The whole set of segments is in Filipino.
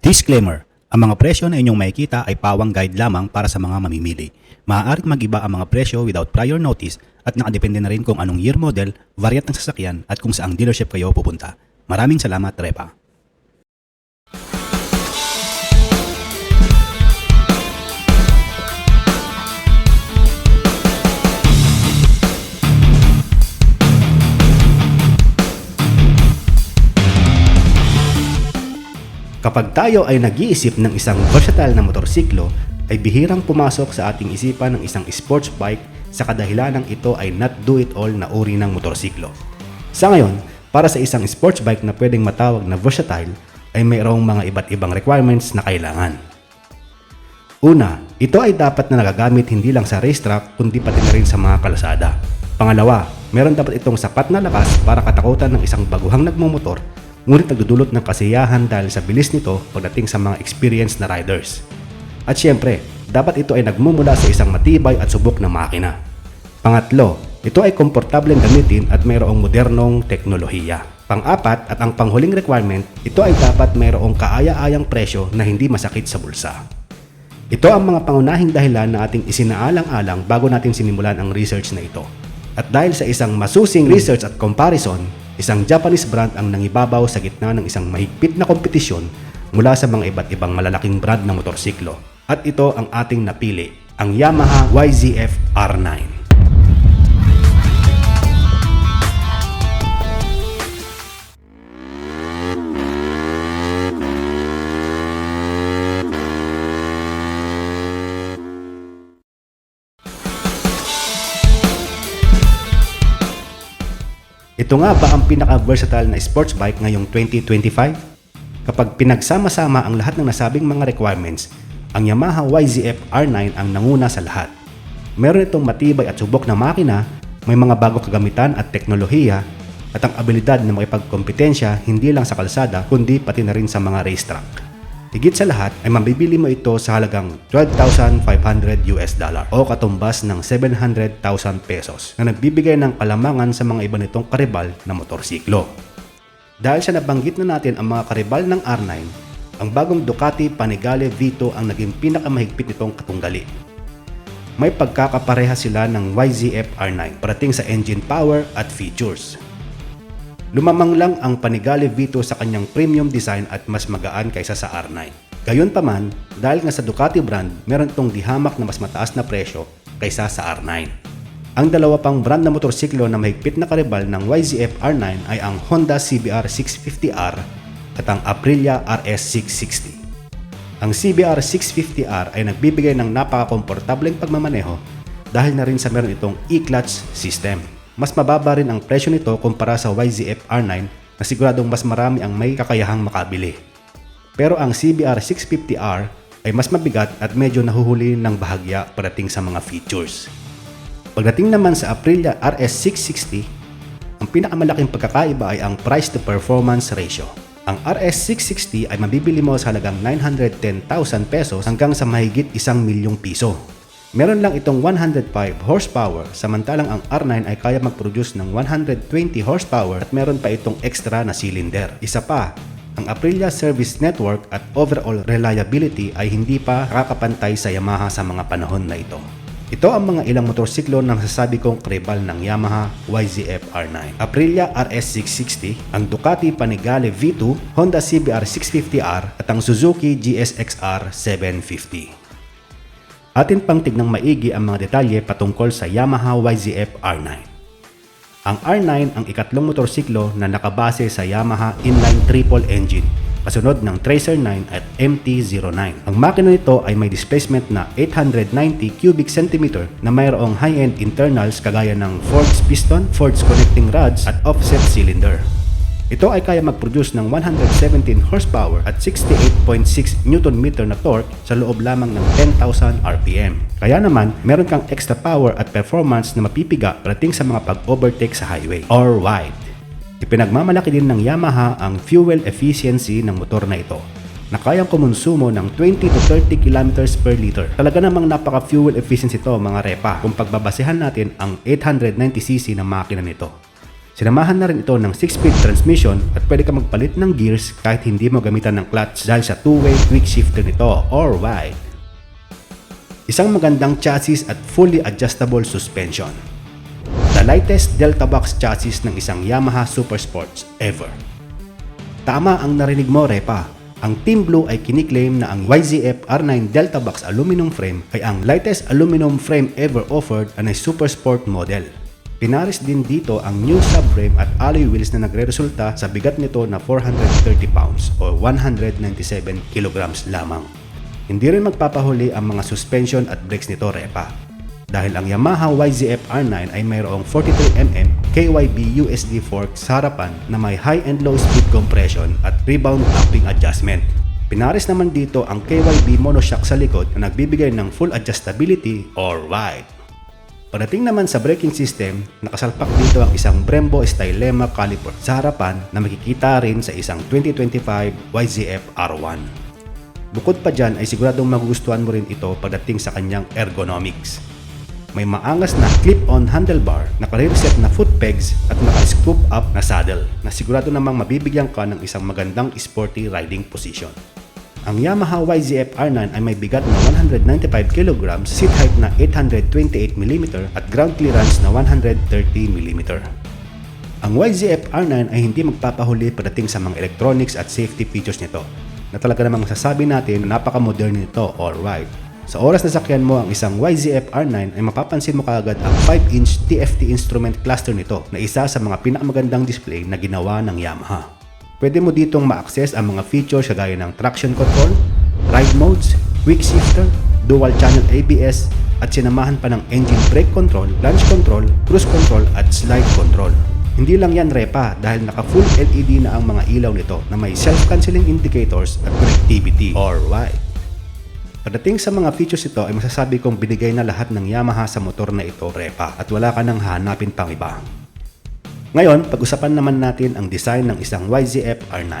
Disclaimer, ang mga presyo na inyong makikita ay pawang guide lamang para sa mga mamimili. Maaaring mag-iba ang mga presyo without prior notice at nakadepende na rin kung anong year model, variant ng sasakyan at kung saang dealership kayo pupunta. Maraming salamat, Trepa. Kapag tayo ay nag-iisip ng isang versatile na motorsiklo, ay bihirang pumasok sa ating isipan ng isang sports bike sa kadahilanang ito ay not do it all na uri ng motorsiklo. Sa ngayon, para sa isang sports bike na pwedeng matawag na versatile, ay mayroong mga iba't ibang requirements na kailangan. Una, ito ay dapat na nagagamit hindi lang sa racetrack kundi pati na rin sa mga kalasada. Pangalawa, meron dapat itong sapat na lakas para katakutan ng isang baguhang nagmumotor ngunit nagdudulot ng kasiyahan dahil sa bilis nito pagdating sa mga experienced na riders. At syempre, dapat ito ay nagmumula sa isang matibay at subok na makina. Pangatlo, ito ay komportableng gamitin at mayroong modernong teknolohiya. Pang-apat at ang panghuling requirement, ito ay dapat mayroong kaaya-ayang presyo na hindi masakit sa bulsa. Ito ang mga pangunahing dahilan na ating isinaalang-alang bago natin sinimulan ang research na ito. At dahil sa isang masusing research at comparison, isang Japanese brand ang nangibabaw sa gitna ng isang mahigpit na kompetisyon mula sa mga iba't ibang malalaking brand ng motorsiklo. At ito ang ating napili, ang Yamaha YZF R9. Ito nga ba ang pinaka-versatile na sports bike ngayong 2025? Kapag pinagsama-sama ang lahat ng nasabing mga requirements, ang Yamaha YZF R9 ang nanguna sa lahat. Meron itong matibay at subok na makina, may mga bago kagamitan at teknolohiya, at ang abilidad na makipagkompetensya hindi lang sa kalsada kundi pati na rin sa mga racetrack. Higit sa lahat ay mabibili mo ito sa halagang 12,500 US dollar o katumbas ng 700,000 pesos na nagbibigay ng kalamangan sa mga iba nitong karibal na motorsiklo. Dahil sa nabanggit na natin ang mga karibal ng R9, ang bagong Ducati Panigale V2 ang naging pinakamahigpit nitong katunggali. May pagkakapareha sila ng YZF R9 parating sa engine power at features. Lumamang lang ang Panigale V2 sa kanyang premium design at mas magaan kaysa sa R9. Gayunpaman, dahil nga sa Ducati brand, meron itong dihamak na mas mataas na presyo kaysa sa R9. Ang dalawa pang brand na motorsiklo na mahigpit na karibal ng YZF R9 ay ang Honda CBR 650R at ang Aprilia RS 660. Ang CBR 650R ay nagbibigay ng napaka-komportableng pagmamaneho dahil na rin sa meron itong e-clutch system mas mababa rin ang presyo nito kumpara sa YZF R9 na siguradong mas marami ang may kakayahang makabili. Pero ang CBR 650R ay mas mabigat at medyo nahuhuli ng bahagya parating sa mga features. Pagdating naman sa Aprilia RS 660, ang pinakamalaking pagkakaiba ay ang price to performance ratio. Ang RS 660 ay mabibili mo sa halagang 910,000 pesos hanggang sa mahigit isang milyong piso Meron lang itong 105 horsepower samantalang ang R9 ay kaya mag-produce ng 120 horsepower at meron pa itong extra na cylinder. Isa pa, ang Aprilia Service Network at overall reliability ay hindi pa kakapantay sa Yamaha sa mga panahon na ito. Ito ang mga ilang motorsiklo na masasabi kong kribal ng Yamaha YZF R9. Aprilia RS660, ang Ducati Panigale V2, Honda CBR 650R at ang Suzuki GSX-R 750. Atin pang tignang maigi ang mga detalye patungkol sa Yamaha YZF R9. Ang R9 ang ikatlong motorsiklo na nakabase sa Yamaha inline triple engine kasunod ng Tracer 9 at MT-09. Ang makina nito ay may displacement na 890 cubic centimeter na mayroong high-end internals kagaya ng Ford's piston, Ford's connecting rods at offset cylinder. Ito ay kaya mag-produce ng 117 horsepower at 68.6 Nm na torque sa loob lamang ng 10,000 RPM. Kaya naman, meron kang extra power at performance na mapipiga parating sa mga pag-overtake sa highway or wide. Ipinagmamalaki din ng Yamaha ang fuel efficiency ng motor na ito na kayang kumonsumo ng 20 to 30 km per liter. Talaga namang napaka-fuel efficiency ito mga repa kung pagbabasehan natin ang 890cc na makina nito. Sinamahan na rin ito ng 6-speed transmission at pwede ka magpalit ng gears kahit hindi mo gamitan ng clutch dahil sa two-way quick shifter nito or wide. Isang magandang chassis at fully adjustable suspension. The lightest Delta Box chassis ng isang Yamaha Super Sports ever. Tama ang narinig mo, Repa. Ang Team Blue ay kiniklaim na ang YZF R9 Delta Box aluminum frame ay ang lightest aluminum frame ever offered on a Super Sport model. Pinaris din dito ang new subframe at alloy wheels na nagre-resulta sa bigat nito na 430 pounds o 197 kilograms lamang. Hindi rin magpapahuli ang mga suspension at brakes nito, Repa dahil ang Yamaha YZF R9 ay mayroong 43mm KYB USD fork sa harapan na may high and low speed compression at rebound damping adjustment. Pinaris naman dito ang KYB monoshock sa likod na nagbibigay ng full adjustability or ride. Pagdating naman sa braking system, nakasalpak dito ang isang Brembo Stylema caliper sa harapan na makikita rin sa isang 2025 YZF R1. Bukod pa dyan ay siguradong magugustuhan mo rin ito pagdating sa kanyang ergonomics may maangas na clip-on handlebar, naka-reset na foot pegs at naka-scoop up na saddle na sigurado namang mabibigyan ka ng isang magandang sporty riding position. Ang Yamaha YZF R9 ay may bigat na 195 kg, seat height na 828 mm at ground clearance na 130 mm. Ang YZF R9 ay hindi magpapahuli pagdating sa mga electronics at safety features nito na talaga namang masasabi natin na napaka-modern nito alright. Sa oras na sakyan mo ang isang YZF R9 ay mapapansin mo kaagad ang 5-inch TFT instrument cluster nito na isa sa mga pinakamagandang display na ginawa ng Yamaha. Pwede mo ditong ma-access ang mga features kagaya ng traction control, ride modes, quick shifter, dual channel ABS, at sinamahan pa ng engine brake control, launch control, cruise control at slide control. Hindi lang yan repa dahil naka full LED na ang mga ilaw nito na may self-canceling indicators at connectivity wide. Pagdating sa mga features ito ay masasabi kong binigay na lahat ng Yamaha sa motor na ito, Repa, at wala ka nang hanapin pang iba. Ngayon, pag-usapan naman natin ang design ng isang YZF R9.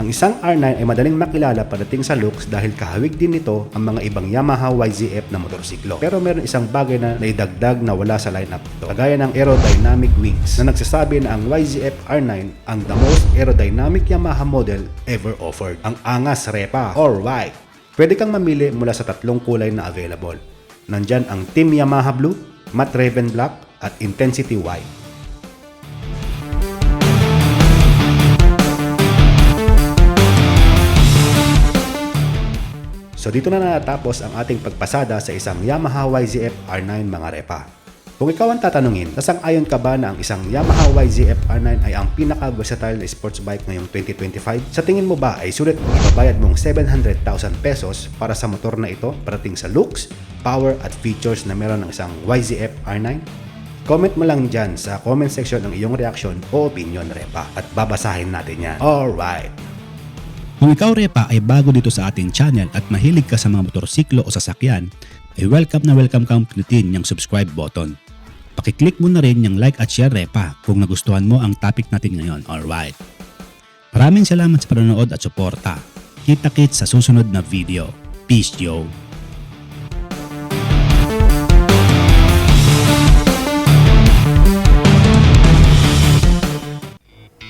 Ang isang R9 ay madaling makilala pagdating sa looks dahil kahawig din nito ang mga ibang Yamaha YZF na motorsiklo. Pero meron isang bagay na naidagdag na wala sa lineup ito, kagaya ng aerodynamic wings na nagsasabi na ang YZF R9 ang the most aerodynamic Yamaha model ever offered. Ang angas repa or white. Pwede kang mamili mula sa tatlong kulay na available. Nandyan ang Team Yamaha Blue, Matte Raven Black, at Intensity White. So dito na natapos ang ating pagpasada sa isang Yamaha YZF R9 mga repa. Kung ikaw ang tatanungin, nasang-ayon ka ba na ang isang Yamaha YZF R9 ay ang pinaka-versatile na sports bike ngayong 2025? Sa tingin mo ba ay sulit kung ibabayad mong 700,000 pesos para sa motor na ito parating sa looks, power at features na meron ng isang YZF R9? Comment mo lang dyan sa comment section ang iyong reaksyon o opinion, Repa, at babasahin natin yan. Alright! Kung ikaw Repa ay bago dito sa ating channel at mahilig ka sa mga motorsiklo o sasakyan, ay welcome na welcome kang pinutin yung subscribe button. Pakiclick mo na rin yung like at share Repa kung nagustuhan mo ang topic natin ngayon, alright. Maraming salamat sa panonood at suporta. Kita-kits sa susunod na video. Peace, yo!